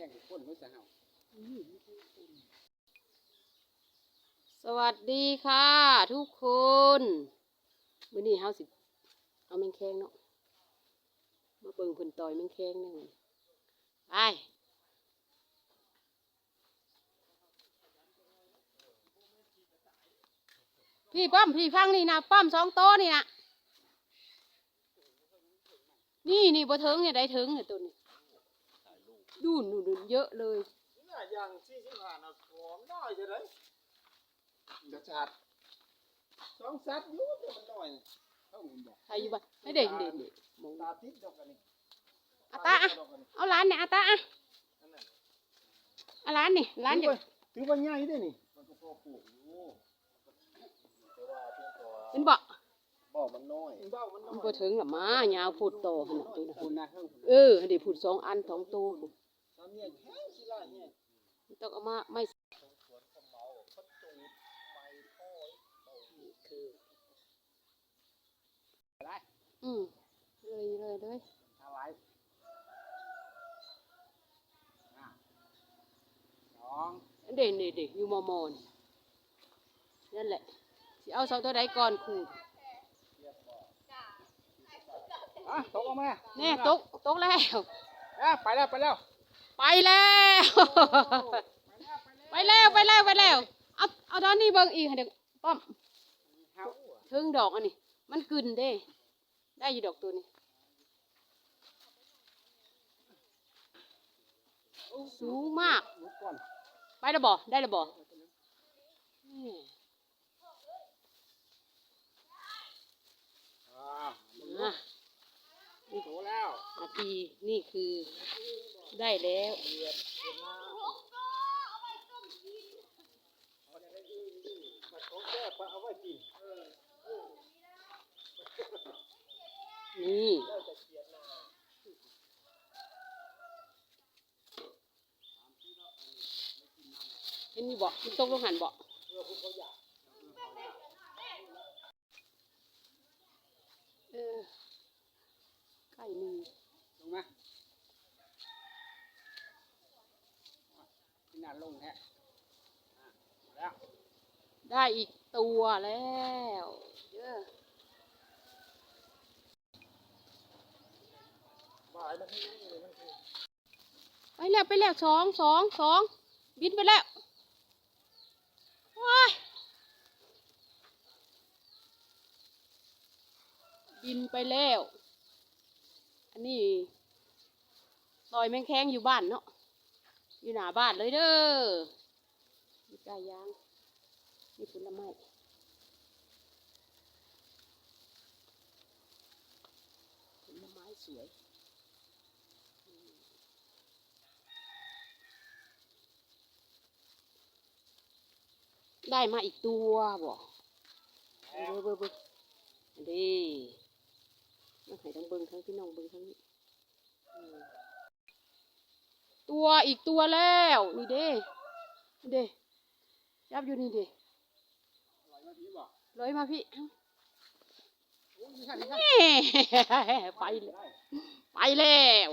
ข่งคนรู้สาวสวัสดีค่ะ ทุกคนมื้อนี้เฮาสิ เอาแมงแคงเนาะ มาเบิ่งเพิ่นต่อยแมงแคงนั่นไปพี่ป้อมพี่ฟังนี่นะป้อมสองโตวนี่นะนี่นี่บ่ถึงเนี่ยได้เถึงเนี่ยตัวนี้ ดูนดูนเยอะเลยเนี่ยอย่างที่สิบห้านะของน้อยจะได้เดี๋ยวจัดสองสัตว์อยู่แต่มันน้อยเข้าหมุนบอกใครอยู่บ้านให้เด็กเด็กเด็กมองตาติดดอกกันนี่อาตาอะเอาร้านเนี่ยอาตาอะอันนั้นเอาร้านนี่ร้านถืจะอว่าถือว่าใหญ่ได้นี่มันก็พอปลูกอยู่แต่ว่าเพียงแต่ว่าเป็นบ่บ่อมันน้อยบ่อมันน้มันอยบ่ถึงหรอมา ยาวพูดโตขนาดตัวนะคุณนะเข้าเออเดี๋ยวพูดสองอันสองตัว ตอนนี้แห้งสิล่ะเนี่ยต้องเอามาไม่สวนขมเมาเขาจูดไม้พ่อยคืออะไรอืมเลยเลยเลยอะไรสองเด็กเด็กอยู่มอมอนนั่นแหละสิเอาเสาตัวใดก่อนขูดอะตกออกมาแน่ตกตกแล้วอะไปแล้วไปแล้ว ไปแล้ว ไปแล้วไปแล้วไปแล้ว เอาเอาตอนนี้เบิ่งอีกให้เดี๋ยวป้อมถึงดอกอันนี้ มันกึนเด้ ได้อยู่ดอกตัวนี้ สูงมาก ไปแล้วบ่ได้แล้วบ่อ่า นี่โตแล้วนาทีนี่คือได้แล้วนี่เห็นมีบอกมันตกลงหันบอก ไก่หนึ่งลงมาขนาดลงแท้อะแล้วได้อีกตัวแล้วเยอะไม่รู้เลยมันคือไปแล้วไปแล้วสองสองสองบินไปแล้วว้ายบินไปแล้ว อันนี้ซอยแมงแข้งอยู่บ้านเนาะ อยู่หน้าบ้านเลยเด้อมีไก่ย่าง มีผลไม้ผลไม้สวยได้มาอีกตัวบ่เบิ่งเบิ่งเบอันดี น้องไห้ทั้งเบิ่งทั้งพี่น้องเบิ่งทั้งนี้ตัวอีกตัวแล้วนี่เด้เด้จับอยู่นี่เด้ลอยมาพี่บอกร้อยมาพี่เอ้าโอ้ยไม่ใช่ไปไปแล้ว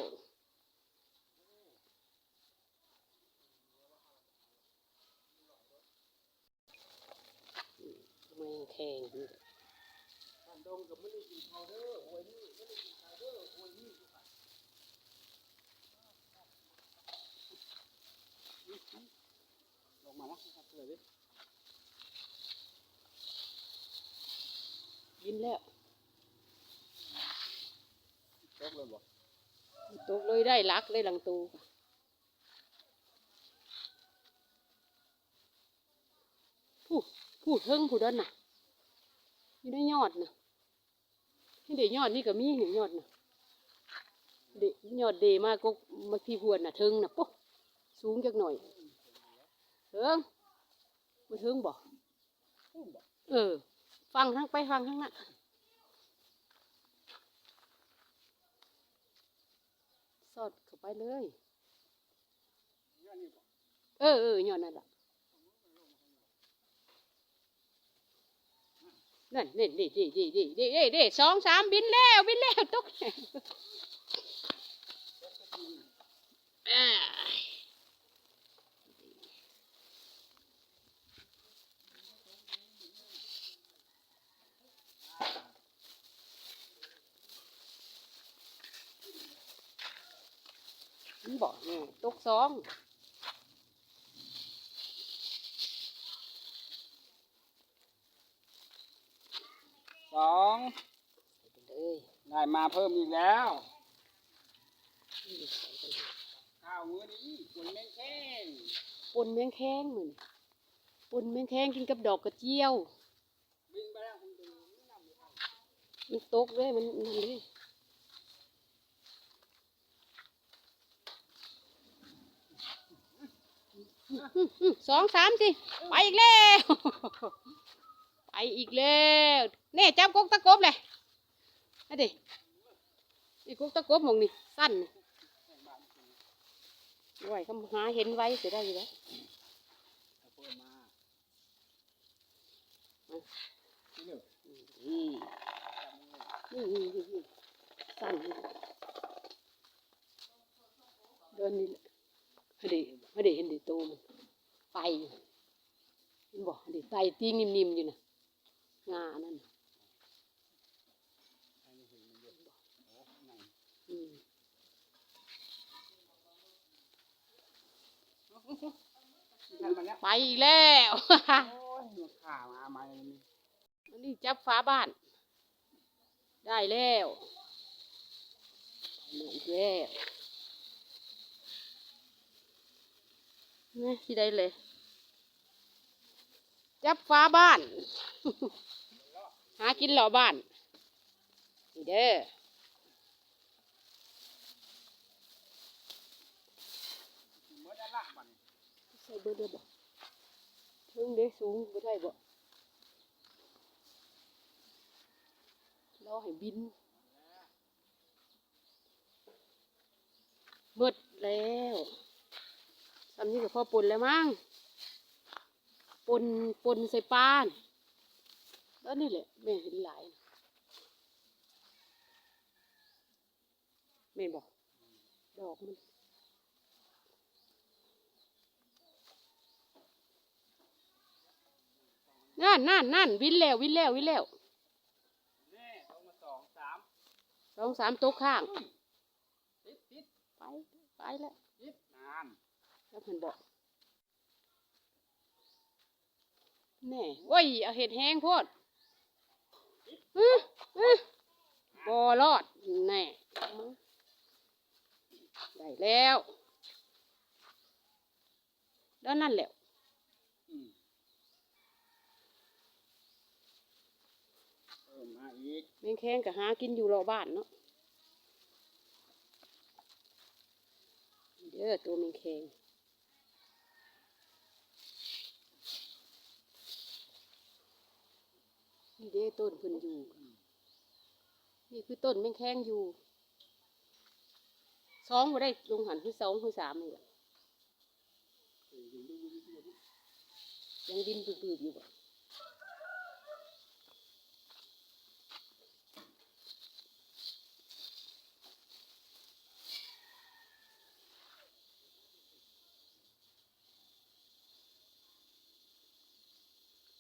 แมงแคงนี่ท่านดงกับไม่ได้กินเขาเด้อโอ้ยนี่ไม่ได้กินข้าวเด้อโอ้ยนี่ ลงมานะครับเลยดิ ยินแล้ว ตกเลยบอก ตก เลยได้ลักเลยหลังตูผู้ผู้เทิงผู้ด้านน่ะนี่ได้ยอดน่ะนี่เดี๋ยวยอดนี่ก็มีเห็นยอดน่ะเดะยอดเดมากก็มาพี่พวนน่ะเทิงน่ะปุ๊บสูงจักหน่อยเทิงมาเทิงบ่เออ ฟังทั้งไปฟังทั้งนั้นสอดเข้า ไปเลยเออเออยอดนั่นล่ะนั่นนี่นี่นี่นี่นี่นี่นี่นี่สองสามบินแล้วบินแล้วตกอ่า นบอกเนี่ยตกสองสองเลยได้มาเพิ่มอีกแล้วข้าวมื้อนี้คนแม่งแข้งปนแมงแข้งเหมือนปนแมงแข้งกินกับดอกกระเจียววิ่งไปแล้วคุณดูไม่นำไม่ทันมันตกเลยมันนั่นเลย สองสามสิไปอีกแล้วไปอีกแล้วแน่จับกกตะกบเลยนั่ดิอีกกกตะกบมองนี่สั้นนี่ไหวคำหาเห็นไว้เสียได้อยู่แล้วเอาเพิ่มมาที่หนึ่งสั้นเดินนี่แหละให้เด็ ให้เด็เห็นเด็โตมันไปอยู่เห็นบอกเด็ไตตีนิ่มๆอยู่นะงานั่นน่ะให้มันเห็นมันเยอะโอ้ข้างในอืมทันมาแล้วไปอีกแล้วโอ้ยมันข่ามาใหม่นี่อันนี้จับฟ้าบ้าน ได้แล้วมาอีกแล้ว นี่ที่ได้เลย จับฟ้าบ้าน หากินหล่อบ้านนี่เด้อใส่เบอร์เด้อบ่เพิ่งเด้สูงบ่ได้บ่รอให้บินหมดแล้ว ทำนี้ก็พอปนแล้วมั้งปนปนใส่ปานแล้วนี่แหละแม่เห็นหลายแม่นบอก ดอกมันนั่นนั่นนั่นวินแล้ววินแล้ววินแล้วแน่ลงมาสองสามสองสามโต๊ะข้างติดติดไป ไปแล้วติดนาน แล้วเพิ่นบอกแน่โอ้ยเอาเห็ดแห้งโพดอื้ออื้อบอรอดแน่ได้แล้วแล้วนั่นแหละอืมเพิ่มมาอีกแมงแข้งก็หากินอยู่รอบบ้านเนาะเด้อตัวแมงแข้ง นี่เด้ต้นเพิ่นอยู่ นี่คือต้นแมงแข้งอยู่สองบ่ได้ลงหันคือสองคือสามนี่แหละยังดินปืดๆอยู่บ่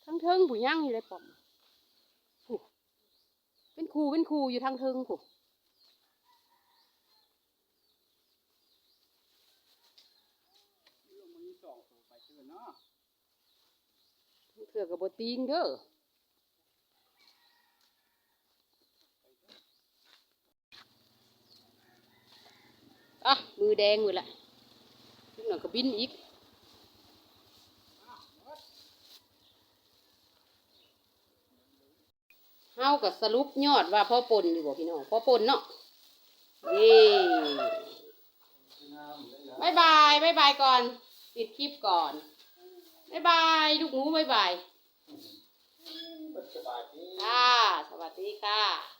ทั้งเทิงผู้ย่างอยู่เลยปอมผู้ เป็นครูเป็นครูอยู่ทางเทิงผู้ลงมเถื่อกับบตีงเด้ออะมือแดงหมดละนิดหน่อยก็บินอีก เฮากับสรุปยอดว่าพ่อปนอยู่บ่พี่น้องพ่อปนเนาะเย้บายบายบายบายก่อนปิดคลิปก่อนบายบายลูกหมูบายบายสบายดีค่ะสวัสดีค่ะ